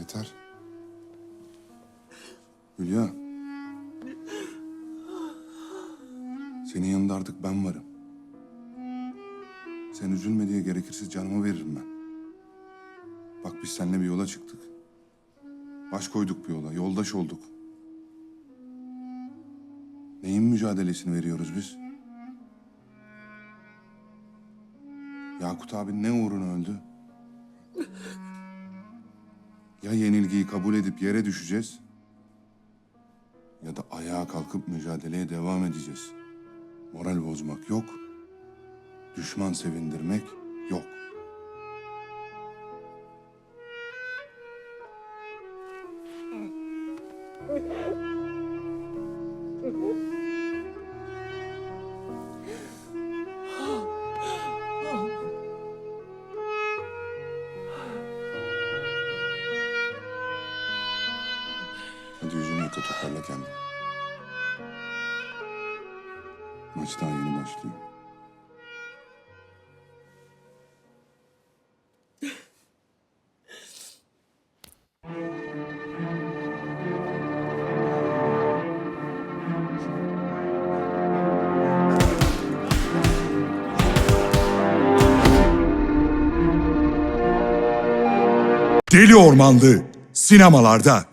Yeter. Hülya. Senin yanında artık ben varım. Sen üzülme diye gerekirse canımı veririm ben. Bak biz seninle bir yola çıktık. Baş koyduk bir yola, yoldaş olduk. Neyin mücadelesini veriyoruz biz? Yakut abi ne uğruna öldü? Ya yenilgiyi kabul edip yere düşeceğiz ya da ayağa kalkıp mücadeleye devam edeceğiz. Moral bozmak yok. Düşman sevindirmek yok. Hadi yüzünü yıka toparla kendini. Maç daha yeni başlıyor. Deli Ormanlı sinemalarda.